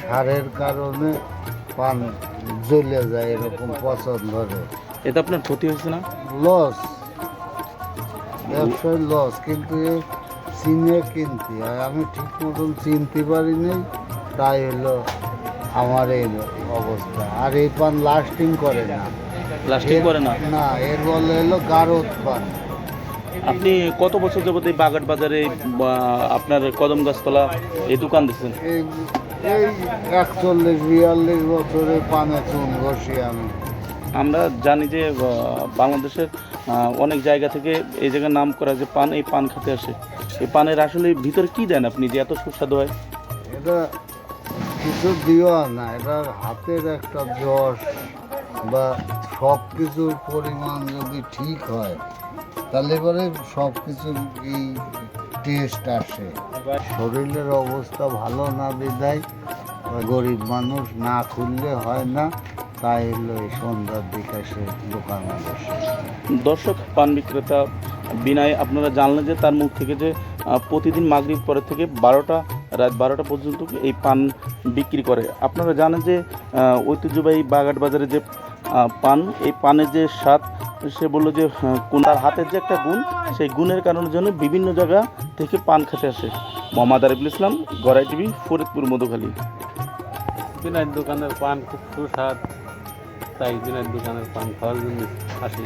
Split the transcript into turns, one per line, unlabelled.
সারের কারণে পান জ্বলে যায় এরকম পছন্দ ধরে।
এতে আপনার ক্ষতি হয়েছে না?
লস। ব্যবসায় লস কিন্তু চিনে কিনতে হয় আমি ঠিক মতন চিনতে পারি নাই তাই হলো আমার এই অবস্থা। আর এই পান লাস্টিং করে না।
লাস্টিং করে না?
না এর বলে হলো গারদ পান।
আপনি কত বছর যাবত এই বাগাট বাজারে আপনার কদম গাছতলা এই দোকান দিচ্ছেন
এই একচল্লিশ বিয়াল্লিশ বছরে পানে চুন ঘষি আমি।
আমরা জানি যে বাংলাদেশের অনেক জায়গা থেকে এই জায়গার নাম করা যে পান এই পান খেতে আসে। এই পানের আসলে ভিতরে কি দেন আপনি যে এত সুস্বাদু হয়?
এটা কিছু দিও না এটা হাতের একটা যশ বা সব কিছুর পরিমাণ যদি ঠিক হয় তাহলে পরে সব কিছুর এই টেস্ট আসে। শরীরের অবস্থা ভালো না বিদায়, গরিব মানুষ না খুললে হয় না, তাই হলো এই সন্ধ্যার দিকে সে দোকানে
দর্শক, পান বিক্রেতা বিনায়, আপনারা জানলেন যে তার মুখ থেকে যে প্রতিদিন মাগরিব পরে থেকে বারোটা, রাত বারোটা পর্যন্ত এই পান বিক্রি করে। আপনারা জানেন যে ঐতিহ্যবাহী বাগাট বাজারে যে পান, এই পানের যে স্বাদ সে বলল যে কোনার কোন তার হাতের যে একটা গুণ, সেই গুণের কারণের জন্য বিভিন্ন জায়গা থেকে পান খেতে আসে। মোহাম্মদ আরিফুল ইসলাম, গড়াই টিভি, ফরিদপুর, মধুখালী।
বিনায় দোকানের পান খুব সুস্বাদ, তাই দিনের দোকানের পান খাওয়ার জন্য আসি।